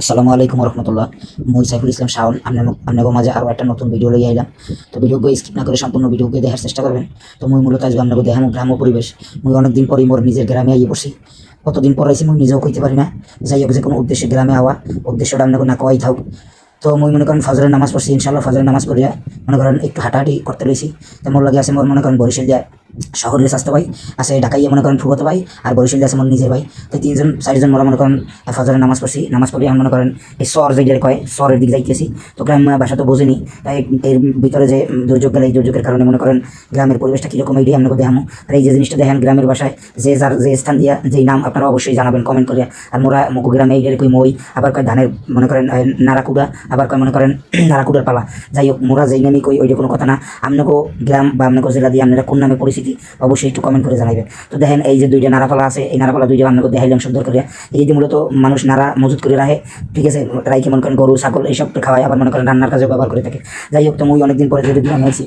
আসসালামু আলাইকুম রহমতুল্লাহ মুই সাইফুল ইসলাম শাওন। আপনার মাঝে আরও একটা নতুন ভিডিও লই আইলাম। তো ভিডিওকে স্কিপ না করে সম্পূর্ণ ভিডিওকে দেখার চেষ্টা করবেন। তো মুই মূলত আজকে আপনাকে দেখাম গ্রাম্য পরিবেশ। মুই অনেকদিন পরই মোর নিজের গ্রামে আইয়ে বসি কতদিন পর আইসি মুই নিজেও কইতে পারি না। যাই হোক যে কোনো উদ্দেশ্যে গ্রামে আওয়া, উদ্দেশ্যটা আপনাকে না কওয়াই থাক তো মুই মনে করেন ফজরের নামাজ পড়ছি ইনশাল্লাহ ফজরের নামাজ পড়িয়া মনে করেন একটু হাঁটাহাঁটি করতে রয়েছি তো মোর লাগে আছে মোর মনে করেন বরিশাল যায় শহরের স্বাস্থ্য ভাই আছে ঢাকাইয়া মনে করেন ফুবতো ভাই, আর বরিশাল আছে মোর নিজের ভাই। তো তিনজন, চারজন মোরা মনে করেন ফজরের নামাজ পড়ছি। নামাজ পড়ি আমি মনে করেন এই সর যেটা কয়, সরের দিকে যাইতেছি। তো গ্রাম ভাষা তো বোঝেনি, তাই এর ভিতরে যে দুর্যোগ গেলে এই দুর্যোগের কারণে মনে করেন গ্রামের পরিবেশটা কীরকম এইটাই আপনাকে দেখামো আর এই যে জিনিসটা দেখেন গ্রামের ভাষায় যে যার যে স্থান দিয়া, যেই নাম আপনারা অবশ্যই জানাবেন কমেন্ট করে। আর মোরা মুকু গ্রামে এই কই মই, আবার কয় ধানের মনে করেন নারাকুড়া, আবার কয় মনে করেন নারাকুড়ার পালা। যাই হোক, মোরা যেই নামে কই, ওইটা কোনো কথা না। আপনাকেও গ্রাম বা আপনাকে জেলা দিয়ে আপনারা কোন নামে পরিচিতি অবশ্যই একটু কমেন্ট করে জানাবেন তো দেখেন, এই যে দুইটা নারাপালা আছে, এই নারাপালা দুইটা আপনাকে দেখাইলাম সুন্দর করে। এই যে মূলত মানুষ নারা মজুত করে রাখে, ঠিক আছে? রাইকে মনে করেন গরু, ছাগল, এইসব খাওয়ায় আবার মনে করেন রান্নার কাজে ব্যবহার করে থাকে। যাই হোক, তো মুই অনেকদিন পরে যদি আছি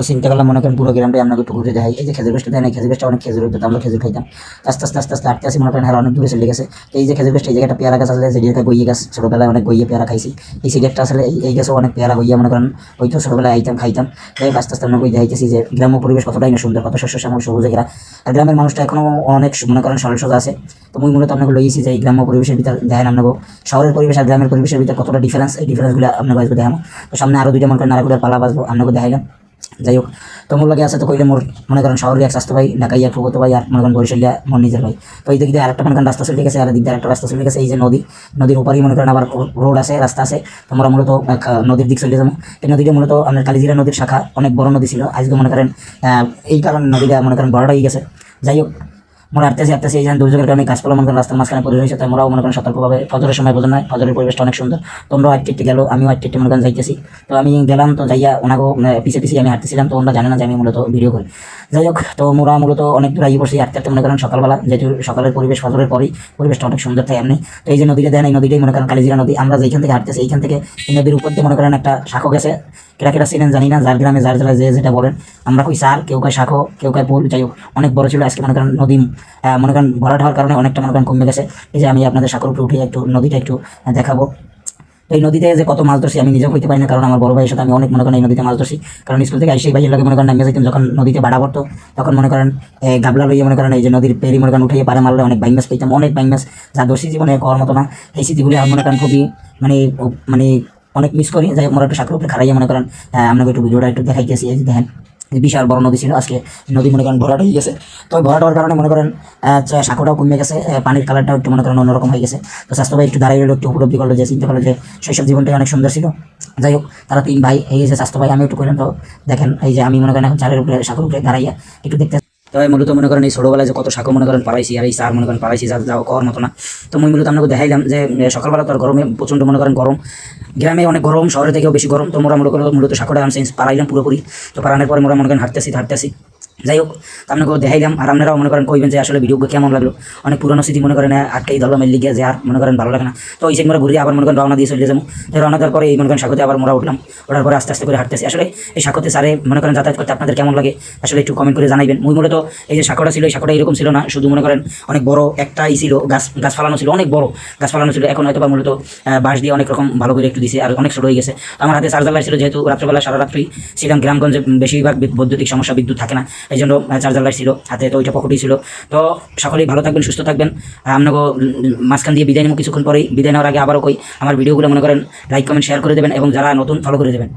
তো চিন্তা করলাম, মনে করেন পুরো গ্রামটাই আপনাকে একটু ঘুরে দেখাই। এই যে খেজুর গাছটা দেয় না খেজুর গাছটা অনেক খেজুর হতো আমরা খেজুর খাইতাম। আস্তে আস্তে আস্তে আস্তে আটকে আসি মনে করেন আর অনেক দূরে চলে গেছে। এই যে খেজুর গাছটা, এই জায়গাটা পেয়ারা গাছ আসলে যে জায়গাটা গইয়ে গাছ, ছোটোবেলায় অনেক গইয়ে পেয়ারা খাইছি। এই সিগারেটটা আসলে এই- গাছও অনেক পেয়ারা গইয়া, মনে করেন ওই তো ছোটোবেলায় আইতাম, খাইতাম। তাই আস্তে আস্তে আমরা গই দেখাইতেছি যে গ্রাম্য পরিবেশ কতটাই না সুন্দর, কত শস্য শ্যামল, সবুজ এরা। আর গ্রামের মানুষটা এখনও অনেক মনে করেন সরল সোজা আছে। তো মুই মূলত আপনাকে লইয়েছি যে এই গ্রাম্য পরিবেশের ভিতর, দেখেন আপনাকে, শহরের পরিবেশ আর গ্রামের পরিবেশের ভিতর কতটা ডিফারেন্স এই ডিফারেন্সগুলো আপনাকে দেখাবো। তো সামনে আরও দুইটা, মনে করেন নারাকুড়ার পালা বাজবো, আপনাকে দেখাইলাম। যাই হোক তো মোর লাগে আছে তো কইলে মোর মনে করেন শহরে এক স্বাস্থ্য ভাই ঢাকাইয়া ফুগত ভাই আর মনে করেন বরিশালিয়া মোর নিজের ভাই। তো এই দিকে আরেকটা মনে করেন রাস্তা চলে গেছে আর দিক দিয়ে আরেকটা রাস্তা চলে গেছে, এই যে নদী, নদীর ওপারই মনে করেন আবার রোড আছে, রাস্তা আছে তোমরা মূলত নদীর দিক চলে যাব। এই নদীটা মূলত আমাদের কালিজিরা নদীর শাখা, অনেক বড় নদী ছিল, আজকে মনে করেন এই কারণে নদীটা মনে করেন বড়টা হয়ে গেছে। যাই হোক মোরা আটতেছি আটতেছি এই যে দুর্যোগের কারণে গাছপালা মনে করেন রাস্তার মাঝখানে পড়ে রয়েছে তাই মনে করেন সতর্কভাবে ফজরের সময় বোঝেন নয় ফজরের পরিবেশটা অনেক সুন্দর। তোমরাও আটটি একটি গেলো, আমিও আটটি একটি মনে করেন যাইতেছি। তো আমি গেলাম, তো যাইয়া ওনাকেও পিছে পিছিয়ে আমি হাঁটতেছিলাম, তো ওনারা জানে না যে আমি মূলত ভিডিও করি। যাই হোক, তো মোরা মূলত অনেক দূর আগে বসে হাঁটতে হাঁটতে মনে করেন সকালবেলা, যেহেতু সকালের পরিবেশ ফজরের পরেই, পরিবেশটা অনেক সুন্দর থাকে এমনি। তো এই যে নদীটা দেন, এই নদীটাই মনে করেন কালিজিরা নদী, আমরা যেখান থেকে হাঁটতেছি, এইখান থেকে এই নদীর উপর দিয়ে মনে করেন একটা শাখো গেছে। কেরা কেরা চিনেন জানি না, যার গ্রামে, যার জেলায় যে যেটা বলেন। আমরা কই সার, কেউ কয় শাখো, কেউ কয় পুল, যাই হোক, অনেক বড় ছিল। আজকে মনে করেন নদী মনে করেন ভরাট হওয়ার কারণে অনেকটা মনে করেন কমে গেছে। এই যে আমি আপনাদের সাঁকর উপরে উঠে একটু নদীটা একটু দেখাবো। তো এই নদীতে যে কত মাছ ধরছি আমি নিজেও হইতে পারি না, কারণ আমার বড় ভাইয়ের সাথে আমি অনেক মনে করেন এই নদীতে মাছ ধরছি। কারণ স্কুল থেকে আইসি ভাইয়ের লাগে মনে করেন নামিয়ে যাইতাম, যখন নদীতে বাড়া পড়তো, তখন মনে করেন গাবলা লইয়ে মনে করেন এই যে নদীর পেরি মনে করেন উঠে পারে মারলে অনেক বাইং মাছ পেতাম অনেক বাইং মাছ যা ধরছি জীবনে করার মতো না। এই স্মৃতিগুলি আমার মনে করেন খুবই মানে মানে অনেক মিস করি। যাই মোরা একটু সাঁকর উপরে খারাইয়া মনে করেন আপনাকে একটু ভিডিওটা একটু দেখাইতেছি। এই যে দেখেন, বিশাল বড় নদী ছিল আজকে। নদী মনে করেন ভরাট হয়ে গেছে। তো ভরাট হওয়ার কারণে মনে করেন শাখাটাও কমে গেছে পানির কালারটাও একটু মনে করেন অন্যরকম হয়ে গেছে। তো স্বাস্থ্য ভাই একটু দাঁড়িয়ে একটু উপলব্ধি করল যে, চিন্তা করল যে, শৈশব জীবনটাই অনেক সুন্দর ছিল। যাই হোক, তারা তিন ভাই, এই যে স্বাস্থ্য ভাই আমি একটু করলাম তো, দেখেন, এই যে আমি মনে করেন এখন চারের উপরে শাখার উপরে দাঁড়াইয়া একটু দেখতে তবে মূলত মনে করেন এই ছোটোবেলায় যে কত শাখা মনে করেন পাড়াইছি আর এই সার মনে করেন পাড়াইছি যা যাও করার মতো না। তো মুই মূলত আপনাকে দেখাইলাম যে সকালবেলা তো আর গরমে প্রচণ্ড মনে করেন গরম। গ্রামে অনেক গরম, শহরে থেকেও বেশি গরম। তো মোরা করেন মূলত শাখাটা আনছি পাড়াইলাম পুরোপুরি। তো পাড়ানোর পরে মোরা মনে করেন হাঁটতেছি হাঁটতেছি। যাই হোক আপনাকে দেখাইলাম আর আপনারাও মনে করেন কইবেন যে আসলে ভিডিও কেমন লাগল। অনেক পুরনো স্মৃতি মনে করেন আটকাই ধরলাম এর লিগে যে আর মনে করেন ভালো লাগে না। তো ওই সেগুলো ঘুরে আবার মনে করেন রওনা দিয়ে চলে যাব। রওনা দেওয়ার পরে এই মনে করেন সাগতে আবার মোরা উঠলাম। ওঠার পরে আস্তে আস্তে করে হাঁটতেছি। আসলে এই সাগতে সারে মনে করেন যাতায়াত করতে আপনাদের কেমন লাগে, আসলে একটু কমেন্ট করে জানাইবেন। মুই মূলত এই যে সাঁকোটা ছিল, এই সাঁকোটা এরকম ছিল না। শুধু মনে করেন অনেক বড় একটাই ছিল, গাছ গাছ ফালানো ছিল, অনেক বড় গাছ ফালানো ছিল। এখন হয়তো বা মূলত বাঁশ দিয়ে অনেক রকম ভালো করে একটু দিছে আর অনেক ছোট হয়ে গেছে। আমার হাতে চার্জার ছিল যেহেতু রাত্রেবেলা সারা রাত্রি ছিলাম। গ্রামগঞ্জে বেশিরভাগ বৈদ্যুতিক সমস্যা, বিদ্যুৎ থাকে না। এই জন্য চার্জার লাইট ছিল, হাতে তো ওইটা পকেটেই ছিল। তো সকলেই ভালো থাকবেন, সুস্থ থাকবেন। আর আপনাকে মাঝখান দিয়ে বিদায় নেব কিছুক্ষণ পরেই। বিদায় নেওয়ার আগে আবারও কই, আমার ভিডিওগুলো মনে করেন লাইক কমেন্ট শেয়ার করে দেবেন এবং যারা নতুন ফলো করে দেবেন।